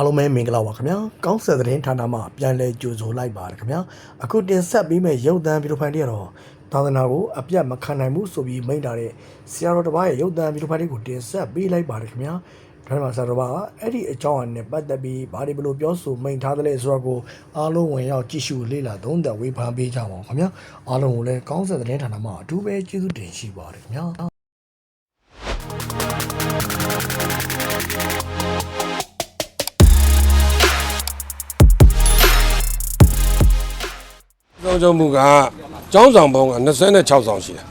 အားလုံးပဲမင်္ဂလာပါခင်ဗျာကောင်းဆက်သတင်းဌာနမှပြန်လည်ကြိုဆိုလိုက်ပါတယ်ခင်ဗျာအခုတင်ဆက်ပေးမယ့်ရုပ်သံဗီဒီယိုဖိုင်တွေကတော့သာသနာကိုအပြတ်မခံနိုင်ဘူးဆိုပြီးမိန့်ထားတဲ့ဆရာတော်တစ်ပါးရဲ့ရုပ်သံဗီဒီယိုဖိုင်တွေကိုတင်ဆက်ပေးလိုက်ပါတယ်ခင်ဗျာဒါမှမဟုတ်ဆရာတော်ကအဲ့ဒီအကြောင်းအရာနဲ့ပတ်သက်ပြီးဘာတွေဘယ်လိုပြောဆိုမိန့်ထားသလဲဆိုတော့ကိုအားလုံးဝင်ရောက်ကြည့်ရှုလေ့လာသုံးသပ်ဝေဖန်ပေးကြပါဦးခင်ဗျာအားလုံးကိုလည်းကောင်းဆက်သတင်းဌာနမှအထူးပဲကျေးဇူးတင်ရှိပါတယ်ခင်ဗျာ ဆုံးချုံမှုကကျောင်းဆောင်ပေါင်းက26ဆောင်ရှိတယ်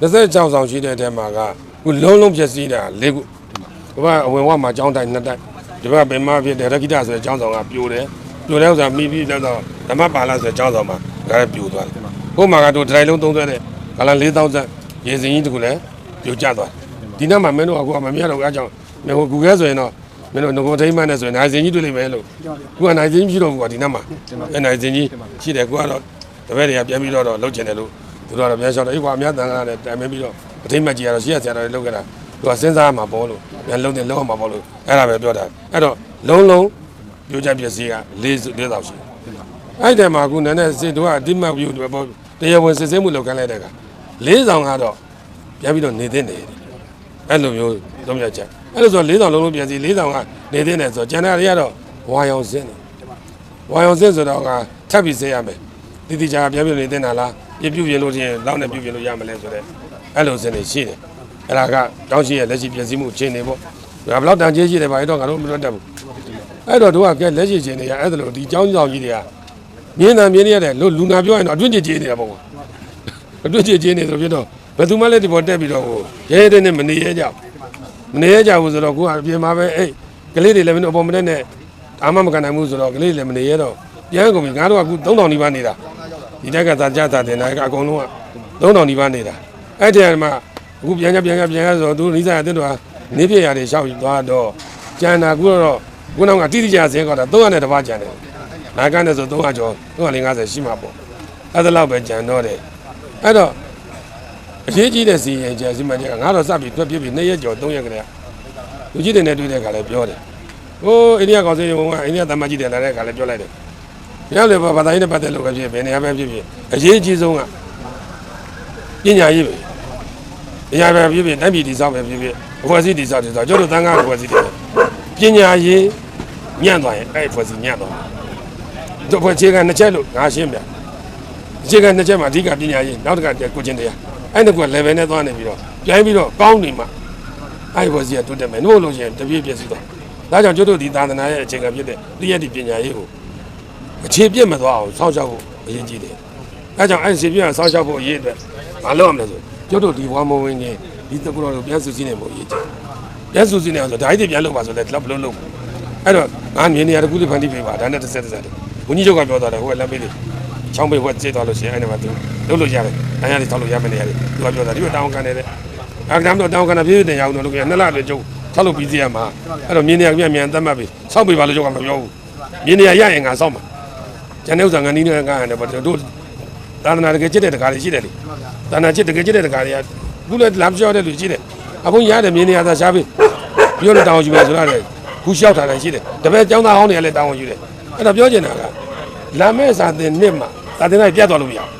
26ဆောင်ရှိတဲ့အထဲမှာကခုလုံးလုံးပြည့်စည်တာ၄ခုဒီဘက်အဝင်ဝမှာကျောင်းတိုင်းနှစ်တိုက်ဒီဘက်ပင်မဖြစ်တဲ့ရခိတဆိုတဲ့ကျောင်းဆောင်ကပြိုတယ်ပြိုတဲ့ဥစ္စာမိပြီးတော့ဓမ္မပါဠဆိုတဲ့ကျောင်းဆောင်မှာဒါလည်းပြိုသွားတယ်ဟိုမှာကတော့ဒရိုင်လုံးသုံးသွဲတဲ့ကလာ4000ကျပ်ရေစင်ကြီးတခုလည်းပြိုကျသွားတယ်ဒီနောက်မှာမင်းတို့ကအခုကမမြတ်တော့အားကြောင့်မင်းဟိုကူခဲဆိုရင်တော့မင်းတို့ငကိုထိမ့်မှန်းနဲ့ဆိုရင်နိုင်စင်ကြီးတွေ့လိမ့်မယ်လို့ခုကနိုင်စင်ကြီးဖြစ်တော့ဘူးကဒီနောက်မှာအဲနိုင်စင်ကြီးရှိတယ်ခုကတော့ တပည့်တွေကပြန်ပြီးတော့တော့လှုပ်ချင်တယ်လို့သူတို့ကတော့ပြန်လျှောက်တယ်အေးကွာအများတန်ခါနဲ့တိုင်မင်းပြီးတော့အထိမ့်မကြီးကတော့ရှိရဆရာတော်တွေလှုပ်ကြတာသူကစဉ်းစားမှာပေါ့လို့ပြန်လှုပ်တယ်လှုပ်အောင်မှာပေါ့လို့အဲ့ဒါပဲပြောတာအဲ့တော့လုံးလုံးပြောကြပစ္စည်းက၄၄တောက်ရှိတယ်အဲ့ဒီမှာအခုနည်းနည်းစစ်တို့ကအတိမတ်ပြုပေါ့တရားဝင်စစ်ဆေးမှုလုပ်ခိုင်းလိုက်တဲ့က၄ဆောင်ကတော့ပြန်ပြီးတော့နေတဲ့နေတယ်အဲ့လိုမျိုးသုံးပြချက်အဲ့လိုဆို၄ဆောင်လုံးလုံးပြန်စီ၄ဆောင်ကနေတဲ့နေဆိုတော့ကျန်တဲ့တွေကတော့ဝါရောင်စင်းတယ်ဝါရောင်စင်းဆိုတော့ကထပ်ပြီးစေးရမယ် တည်တည်ကြပြန်ပြနေတင်တာလားပြပြုတ်ပြလို့ချင်းလောက်နဲ့ပြုတ်ပြလို့ရမလဲဆိုတော့အဲ့လိုစင်နေရှိတယ်အဲ့ဒါကတောင်းရှိရဲ့လက်ရှိပြင်စည်းမှုအခြေအနေပေါ့ဒါဘလောက်တန်ကြီးရှိတယ်ဗျာအဲ့တော့ငါတို့မလွတ်တတ်ဘူးအဲ့တော့တို့ကကဲလက်ရှိအခြေအနေကအဲ့ဒါလို့ဒီเจ้าကြောင်ကြီးတွေကမြင်းတန်မြင်းရတဲ့လို့လူနာပြောရင်တော့အတွင်းကြည်ကြည်နေတာပေါ့ကွာအတွင်းကြည်ကြည်နေဆိုဖြစ်တော့ဘယ်သူမှလည်းဒီပေါ်တက်ပြီးတော့ဟိုရဲရဲတဲ့နဲ့မနေရကြဘူးမနေရကြဘူးဆိုတော့ကိုကအပြင်မှာပဲအေးကလေးတွေလည်းမင်းတို့အပေါ်မနဲ့နဲ့အာမမကန်နိုင်ဘူးဆိုတော့ကလေးတွေလည်းမနေရတော့ပြန်ကုန်ပြီငါတို့ကအခု3000နီးပါးနေတာ ဒီတက်ကသာကြတာတင်တာကအကုန်လုံးက3000နီးပါးနေတာအဲ့ဒီမှာအခုပြန်ကြပြန်ကြပြန်ကြဆိုတော့သူနိစ္စရတဲ့တော့နေပြရတွေရှောက်သွားတော့ကျန်တာကူတော့ခုနောက်ကတိတိကျကျဇဲကောတာ300နဲ့တစ်ပါးကျန်တယ်နာကနဲ့ဆို300ကျော်350ရှိမှာပေါ့အဲ့ဒါလောက်ပဲကျန်တော့တယ်အဲ့တော့အရေးကြီးတဲ့စီရင်ကျစီမံချက်ကငါတော့စပြီးတွက်ပြပြီး2ရက်ကျော်3ရက်ကလေးလူကြီးတွေနဲ့တွေ့တဲ့ခါလည်းပြောတယ်ဟိုအိန္ဒိယကောင်စီဝင်ကအိန္ဒိယသမ္မကြီးတယ်လာတဲ့ခါလည်းပြောလိုက်တယ် ရလေဘာသာရေးနဲ့ပတ်သက်လို့ပဲဖြစ်ဘယ်နေရာပဲဖြစ်ဖြစ်အရေးကြီးဆုံးကပညာရေးပဲပညာပဲဖြစ်ဖြစ်တိုင်းပြည်တည်ဆောက်ပဲဖြစ်ဖြစ်အဖွဲ့အစည်းတည်ဆောက်တည်ဆောက်ကျတို့တန်ခါအဖွဲ့အစည်းတည်ဆောက်ပညာရေးညံ့သွားရင်အဲ့အဖွဲ့အစည်းညံ့သွားတယ်တို့ဖွဲ့ခြေကနှစ်ချက်လို့ငါရှင်းပြခြေကနှစ်ချက်မှာအဓိကပညာရေးနောက်တစ်ခါကိုချင်းတရားအဲ့ဒီက level နဲ့သွားနေပြီးတော့ပြန်ပြီးတော့ကောင်းနေမှာအဲ့အဖွဲ့အစည်းကတိုးတက်မယ်လို့လို့ရှိရင်တပြည့်ပြည့်စုံသွားဒါကြောင့်ကျတို့ဒီသာသနာရဲ့အခြေခံဖြစ်တဲ့တရားဒီပညာရေးကို အခြေပြည့်မသွားအောင်စောင့်ရှောက်ဖို့အရေးကြီးတယ်။အဲကြောင့်အဲ့ဒီအခြေပြည့်အောင်စောင့်ရှောက်ဖို့အရေးအတွက်မလုပ်ရမလဲဆိုကျွတ်တို့ဒီဝါမဝင်နေဒီတကူတော်ကိုပြန်စုစည်းနေဖို့အရေးကြီး။ပြန်စုစည်းနေအောင်ဆိုဓာတ်တွေပြန်လုပ်ပါဆိုလဲတော့ဘလို့လုပ်။အဲ့တော့ငါမြင်နေရတကူလေးဖန်တီးပေးပါဒါနဲ့တစ်ဆက်တစ်ဆက်တယ်။ဘုန်းကြီးချုပ်ကပြောသွားတယ်ဟိုကလက်ပေးလေးချောင်းပေးဟိုကကျေးသွားလို့ရှိရင်အဲ့ဒီမှာသူလုပ်လို့ရတယ်။အဲ့ရလေးထောက်လို့ရမယ်နေရတယ်။သူကပြောတာဒီလိုတောင်းခံနေတယ်။အဲ့ဒါမှတော့တောင်းခံတာပြည့်ပြည့်တင်ရအောင်တော့လို့ကနှစ်လလေးကျုပ်ထောက်လို့ပြီးစီရမှာ။အဲ့တော့မြင်နေရပြန်မြန်တတ်မှတ်ပြီ။စောက်ပေးပါလို့ကျုပ်ကမပြောဘူး။မြင်နေရရရင်ငါစောက်မှာ။ ကျန်တဲ့ဥစ္စာငန်းနီးနဲ့ငန်းရတယ်ဗောတို့သာသနာတကယ်ချစ်တဲ့တကားတွေရှိတယ်လေသာသနာချစ်တကယ်ချစ်တဲ့တကားတွေကခုလည်းလမ်းပြောတဲ့လူရှိတယ်အဖုံရတယ်မြင်နေရတာရှားပြီပြောလို့တောင်းယူမယ်ဆိုရတယ်ခုလျှောက်ထားတယ်ရှိတယ်တပည့်ကျောင်းသားဟောင်းတွေကလည်းတောင်းယူတယ်အဲ့တော့ပြောချင်တာကလာမဲ့စာသင်နှစ်မှာသာသနာပြတ်သွားလို့မရဘူး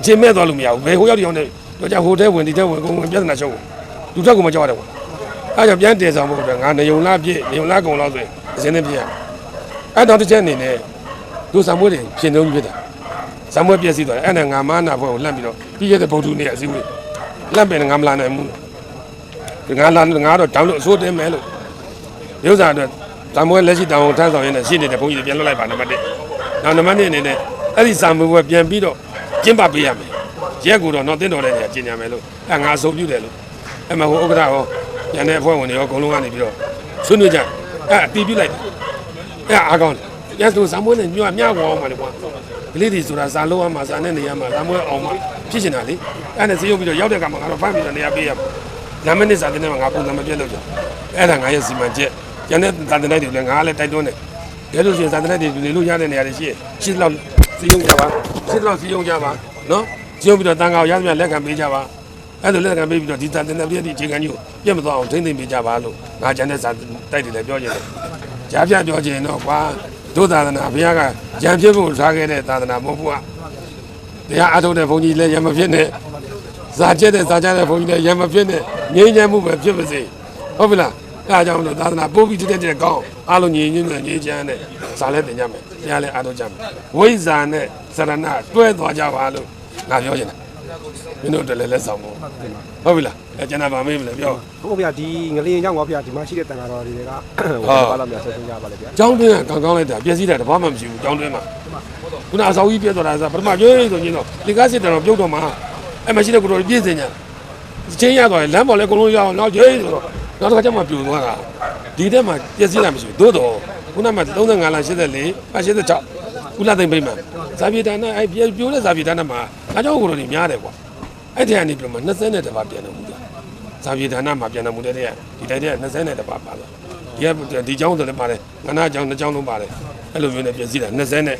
အချိန်မဲ့သွားလို့မရဘူးဘယ်ဟိုရောက်ဒီရောက်နေတော့ကြဟိုတဲဝင်ဒီတဲဝင်ကိုဝင်ပြဿနာရှုပ်လူထက်ကမကြောက်ရတယ်ကွာအဲ့ကြောင့်ပြန်တည်ဆောင်ဖို့အတွက်ငါနေုံလားပြည့်နေုံလားကုံလောက်ဆိုရင်အစင်းနဲ့ပြည့်အဲ့တော့တစ်ချက်အနေနဲ့ တို့ဇံမွေးတွေရှင်သုံးဖြစ်တာဇံမွေးပြည့်စည်သွားတယ်အဲ့ဒါငါမနာဘွဲကိုလှမ်းပြီးတော့ပြီးရတဲ့ဗုဒ္ဓနေအစည်းအဝေးလှမ်းပင်ငါမလာနိုင်ဘူးငါလာငါတော့တောင်းလို့အစိုးတင်မယ်လို့ရုပ်စာအတွက်ဇံမွေးလက်ရှိတောင်းထမ်းဆောင်ရင်းနဲ့ရှင်းနေတဲ့ဘုန်းကြီးတွေပြန်လွတ်လိုက်ပါနံပါတ်1နောက်နံပါတ်2အနေနဲ့အဲ့ဒီဇံမွေးဘွဲပြန်ပြီးတော့ကျင်းပပေးရမယ်ရက်ကူတော့တော့တင်းတော်တဲ့နေရာကျင်ညာမယ်လို့အဲ့ငါအဆိုပြုတယ်လို့အဲ့မှာဟိုဥက္ကဋ္ဌရောညနေအဖွဲ့ဝင်တွေရောအကုန်လုံးကနေပြီးတော့ဆွေးနွေးကြအဲ့အတီးပြလိုက်တယ်အဲ့အားကောင်းတယ် ရဆိုဇာမွေးနဲ့ညွတ်မြကွာအောင်ပါလေကွာကလေးတွေဆိုတာဇာလုံးအောင်မှာဇာနဲ့နေရမှာဇာမွေးအောင်မှာဖြစ်နေတာလေအဲ့ဒါဈေးရုပ်ပြီးတော့ရောက်တဲ့ကမှာငါတော့ဖမ်းပြီးတော့နေရာပေးရနာမည်နဲ့ဇာတဲ့နဲ့ငါပုံစံမပြတ်လို့ကြအဲ့ဒါငါရဲ့စီမံချက်ကျန်တဲ့ဇာတဲ့နဲ့တွေလည်းငါလည်းတိုက်တွန်းတယ်ဒါလို့ရှိရင်ဇာတဲ့နဲ့တွေနေလို့ရတဲ့နေရာတွေရှိရင်ရှိလောက်စီယုံကြပါရှိလောက်စီယုံကြပါနော်စီယုံပြီးတော့တန်ခါရသမျှလက်ခံပေးကြပါအဲ့လိုလက်ခံပေးပြီးတော့ဒီဇာတဲ့နဲ့ပြည့်တဲ့အခြေခံကြီးကိုပြတ်မသွားအောင်ထိမ့်သိမ့်ပေးကြပါလို့ငါကျန်တဲ့ဇာတိုက်တွေလည်းပြောကြတယ်ကြားပြပြောချင်တော့ကွာ တို့သာသနာဘုရားကကြံဖြစ်ဖို့ထားခဲ့တဲ့သာသနာမဟုတ်ဘူးကတရားအထုတ်တဲ့ဘုန်းကြီးလည်းရမဖြစ်နဲ့ဇာကျက်တဲ့ဇာကျက်တဲ့ဘုန်းကြီးလည်းရမဖြစ်နဲ့ငြိမ်းချမ်းမှုပဲဖြစ်ပါစေဟုတ်ပြီလားအဲအကြောင်းမလို့သာသနာပို့ပြီးတက်တဲ့ကောင်းအားလုံးညီညွတ်နဲ့ညီချမ်းနဲ့ဇာလည်းတင်ကြမယ်တရားလည်းအထုတ်ကြမယ်ဝိဇ္ဇာနဲ့စရဏတွဲသွားကြပါလို့ငါပြောချင်တယ် မင်းတို့တလည်းလက်ဆောင်ဖို့ဟုတ်ပြီလားအဲကျွန်တော်ဗာမေးမလဲပြောဟုတ်ဗျာဒီငလျင်ကြောင့်ပါဗျာဒီမှာရှိတဲ့တန်ဃာတော်တွေကဟိုဘာလို့များဆက်ဆုံးကြပါလဲဗျာကျောင်းတွင်းကကောင်းကောင်းလိုက်တာပြည့်စည်တာတဘာမှမရှိဘူးကျောင်းတွင်းမှာခုနအစောကြီးပြည့်သွားတာဆိုပထမရွေးဆိုရင်တော့လေကားစစ်တယ်တော့ပြုတ်တော့မှာအဲ့မရှိတဲ့ကိုတော့ပြည့်စင်ညာချင်းရသွားတယ်လမ်းပေါ်လဲအကုန်လုံးရအောင်နောက်ရွေးဆိုတော့နောက်တစ်ခါကျမှပြိုသွားတာဒီတက်မှာပြည့်စည်တာမရှိဘူးသို့တော့ခုနက35လ84အ86 ကုလသိမ့်ဗိမ့်မှန်ဇာပြေဒါနအဲ့ပြိုးတဲ့ဇာပြေဒါနမှာငါကြောင့်ကိုလိုနေများတယ်ကွာအဲ့တည်းကနေပြောမှာ20နဲ့တစ်ပါးပြန်တယ်မူတာဇာပြေဒါနမှာပြန်တယ်မူတဲ့တည်းကဒီတိုင်းတည်းက20နဲ့တစ်ပါးပါတော့ဒီကဒီကြောင်းဆိုလည်းပါတယ်ငနာကြောင်းနှစ်ကြောင်းလုံးပါတယ်အဲ့လိုမျိုးနဲ့ပြည့်စည်တာ20နဲ့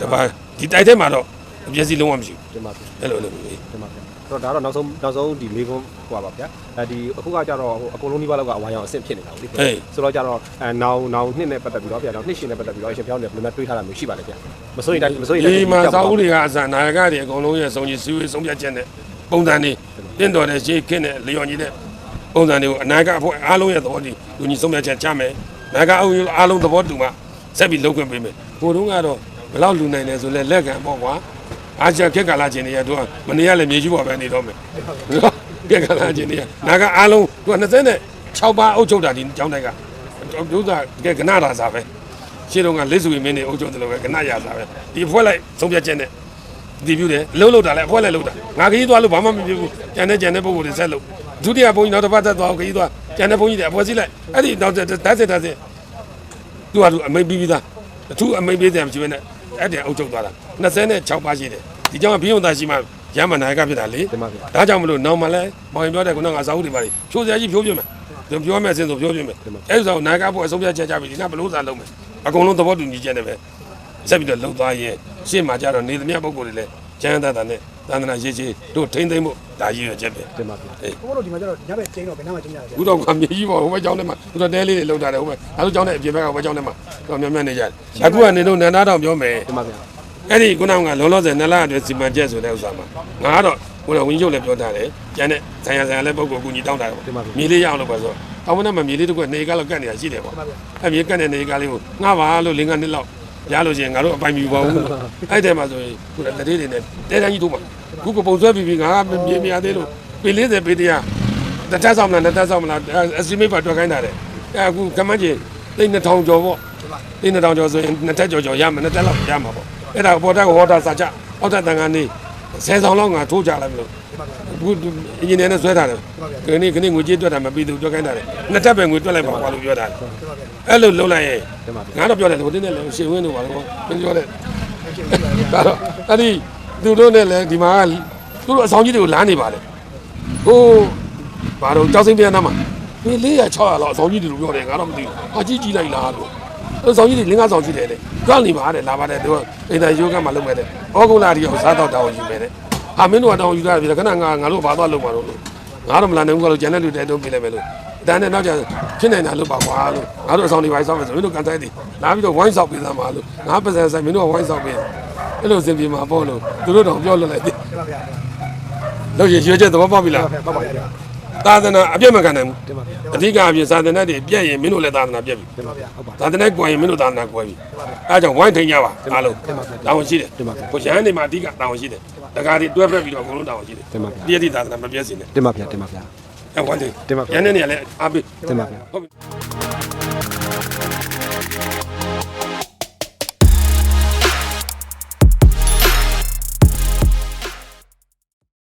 တစ်ပါးဒီတိုက်ထဲမှာတော့ပြည့်စည်လုံးဝမရှိဘူးတင်ပါပြီအဲ့လိုလိုပဲတင်ပါပြီ တော့ဒါတော့နောက်ဆုံးနောက်ဆုံးဒီလေးကုန်းဟိုပါဗျာအဲဒီအခုကကြတော့ဟိုအကုန်လုံးဒီဘက်လောက်ကအဝါရောင်အဆင့်ဖြစ်နေတာလေဆိုတော့ကြတော့အဲနောင်နောင်နှစ်နဲ့ပတ်သက်ပြီးတော့ဗျာတော့နှစ်ရှင်နဲ့ပတ်သက်ပြီးတော့အရှင်ပြောင်းတယ်ဘယ်လိုမှတွေးထားတာမျိုးရှိပါလဲဗျာမစိုးရင်တိုင်းမစိုးရင်ဒီမှာသာဥတွေကအစနာယကတွေအကုန်လုံးရဲ့စုံကြီးစီဝေးဆုံးဖြတ်ချက်နဲ့ပုံစံတွေတင့်တော်တဲ့ရှေးခင်းတဲ့လျော်ညီတဲ့ပုံစံတွေကိုအနာဂတ်အဖွဲ့အားလုံးရဲ့သဘောတူလူညီဆုံးဖြတ်ချက်ချမယ်နာဂတ်အုပ်အားလုံးသဘောတူမှဆက်ပြီးလုပ်ခွင့်ပေးမယ်ကိုတုံးကတော့ဘယ်လောက်လူနိုင်လဲဆိုလဲလက်ခံပေါ့ကွာ အားချခက်ကာလာခြင်းတွေရတော့မနေရလဲမြေကြီးပေါ်ပဲနေတော့မယ်နော်ခက်ကာလာခြင်းတွေနာဂတ်အားလုံးသူက26ပါးအုပ်ချုပ်တာဒီကျောင်းတိုက်ကဒုသာကဲကနာရာစာပဲရှင်းတော့ကလက်စုမင်းနေအုပ်ချုပ်တယ်လို့ပဲကနာရာစာပဲဒီဖွဲ့လိုက်ဆုံးဖြတ်ချက်နဲ့ဒီပြူတယ်လှုပ်လှုပ်တာလည်းအဖွဲလည်းလှုပ်တာငါခကြီးသွားလို့ဘာမှမဖြစ်ဘူးကျန်တဲ့ကျန်တဲ့ပုံကိုယ်တွေဆက်လို့ဒုတိယဘုန်းကြီးနောက်တစ်ပတ်သက်သွားခကြီးသွားကျန်တဲ့ဘုန်းကြီးတွေအဖွဲစီးလိုက်အဲ့ဒီနောက်တက်တက်စစ်တက်စစ်သူကသူအမိတ်ပြီးပြီးသားအထူးအမိတ်ပေးတယ်မရှိဘဲနဲ့ အဲ့တဲ့အုပ်ချုပ်သွားတာ26ပါးရှိတယ်ဒီကြောင့်ဘီယုံသားရှိမှရမနာယကဖြစ်တာလေတင်ပါဗျာဒါကြောင့်မလို့နောက်မှလည်းမောင်ရင်ပြောတဲ့ခုနကစာအုပ်တွေပါလေဖြိုးစရာကြီးဖြိုးပြမယ်သူပြောမယ်စင်ဆိုဖြိုးပြမယ်အဲ့ဒါဆိုနာယကဖို့အဆုံးဖြတ်ချက်ကြပြီဒီကဘလို့စာလုံးမယ်အကုန်လုံးသဘောတူညီချက်နဲ့ပဲဆက်ပြီးတော့လှုပ်သွားရင်ရှေ့မှာကျတော့နေသမျှပုံကိုယ်တွေလည်းကျမ်းသာတာနဲ့ သန္တနာရေးချေတို့ထိမ့်သိမ့်ဖို့ဒါရည်ရွယ်ချက်ပဲတင်ပါဗျာအေးဘုရားတို့ဒီမှာကျတော့ညဘက်ကျင်းတော့ဘယ်နှမှာကျင်းရလဲဗျာ ခုတော့ကမြေကြီးပေါ့ဟိုဘက်ကျောင်းထဲမှာသူတို့တဲလေးတွေလှုပ်တာတယ်ဟိုဘက်အဲလိုကျောင်းထဲအပြင်ဘက်ကဟိုဘက်ကျောင်းထဲမှာတော့များများနေကြတယ်အခုကနေတော့နန္ဒတော်ပြောမယ် တင်ပါဗျာအဲ့ဒီခုနကလောလောဆယ်နလအတွက်စီမံချက်ဆိုတဲ့ဥစ္စာမှာငါကတော့ခုနဝင်းချုပ်လည်းပြောထားတယ်ကျန်တဲ့ဆံရဆံရလည်းပုံကိုကူညီတောင်းတာပေါ့မြေလေးရအောင်လို့ပါဆိုတော့အောင်းမနဲ့မမြေလေးတစ်ခွက်နေကလောက်ကတ်နေတာရှိတယ်ပေါ့အဲ့မြေကတ်တဲ့နေကလေးကိုငါပါလို့လင်းကနှစ်လောက် ရလို့ရှိရင်ငါတို့အပိုင်မြူပါဘူးအဲ့တဲ့မှာဆိုရင်ခုနတတိတွေနဲ့တဲတန်းကြီးတို့မှာခုကပုံဆွဲပြီးပြီးငါကမြေမြသေးလို့ပေ40ပေတရာတစ်ထပ်ဆောင်မလားနှစ်ထပ်ဆောင်မလားအစီမေးပါတွက်ခိုင်းတာတဲ့အဲ့အခုကမန်းကြီးသိန်း2000ကျော်ပေါ့သိန်း2000ကျော်ဆိုရင်နှစ်ထပ်ကျော်ကျော်ရမှာနှစ်ထပ်လောက်ရမှာပေါ့အဲ့ဒါပေါ်တက်ဟောတာစာချအောက်တက်တန်ကနေဆယ်ဆောင်လောက်ငါထိုးကြလိုက်မလို့ အခုအင်ဂျင်နီယာနဲ့ဆွဲထားတယ်ခဏခဏငွေကြေးတွက်တာမပြီးသူတွက်ခိုင်းတာလေနှစ်ထပ်ပဲငွေတွက်လိုက်ပါကွာလို့ပြောတာအဲ့လိုလုံးလိုက်ရင်တင်ပါဗျာငါတော့ပြောတယ်ဟိုတင်းနဲ့လည်းရှေဝင်းတို့ပါလို့မင်းပြောတယ်ဒါတော့အဲ့ဒီသူတို့နဲ့လည်းဒီမှာကသူတို့အဆောင်ကြီးတွေကိုလမ်းနေပါလေဟိုဘာတော့ကြောက်စင်းပြန်နားမှာဒီ400 600လောက်အဆောင်ကြီးတွေလို့ပြောတယ်ငါတော့မသိဘူးအကြီးကြီးလိုက်လားလို့အဆောင်ကြီးတွေလင်းကားဆောင်ရှိတယ်လေကြောက်နေပါတယ်လာပါတယ်သူအိမ်သားယောဂမှာလုပ်မဲ့တယ်ဩဂုလာဒီကိုစားတော့တောင်းယူမယ်တဲ့ ဟာမင်းတို့ကတောင်းယူတာပြီခဏငါငါတို့ဘာသွားလုပ်မှာလို့ငါတော့မလာနိုင်ဘူးလို့ကျန်တဲ့လူတွေတုံးပြလိုက်မယ်လို့တန်းနဲ့နောက်ကျဖြစ်နေတာလို့ပါကွာလို့ငါတို့အဆောင်တွေဝိုင်းဆောင်မယ်ဆိုမင်းတို့ကန်တိုင်းတွေလာပြီးတော့ဝိုင်းဆောင်ပေးသမှာလို့ငါပါစံဆိုင်မင်းတို့ကဝိုင်းဆောင်ပေးအဲ့လိုစင်ပြေမှာပေါ့လို့သူတို့တော့ပြောလွတ်လိုက်တယ်တင်ပါဗျာလို့ရရွေးချက်သဘောပေါက်ပြီလားဟုတ်ပါဗျာ သာသနာအပြတ်မခံနိုင်ဘူးတင်ပါဗျာအဓိကအပြင်သာသနာတွေပြည့်ရင်မင်းတို့လည်းသာသနာပြည့်ပြီတင်ပါဗျာဟုတ်ပါသာသနာကွယ်ရင်မင်းတို့သာသနာကွယ်ပြီအဲဒါကြောင့်ဝိုင်းထိန်ကြပါအားလုံးတင်ပါဗျာတာဝန်ရှိတယ်တင်ပါဗျာကိုရဟန်းနေမှာအဓိကတာဝန်ရှိတယ်တကားတွေတွဲဖက်ပြီးတော့အကုန်လုံးတာဝန်ရှိတယ်တင်ပါဗျာပြည့်တိသာသနာမပြည့်စင်နဲ့တင်ပါဗျာတင်ပါဗျာအဲဝိုင်းထိန်တင်ပါဗျာရဟန်းနေနေလည်းအားပေးတင်ပါဗျာဟုတ်ပြီ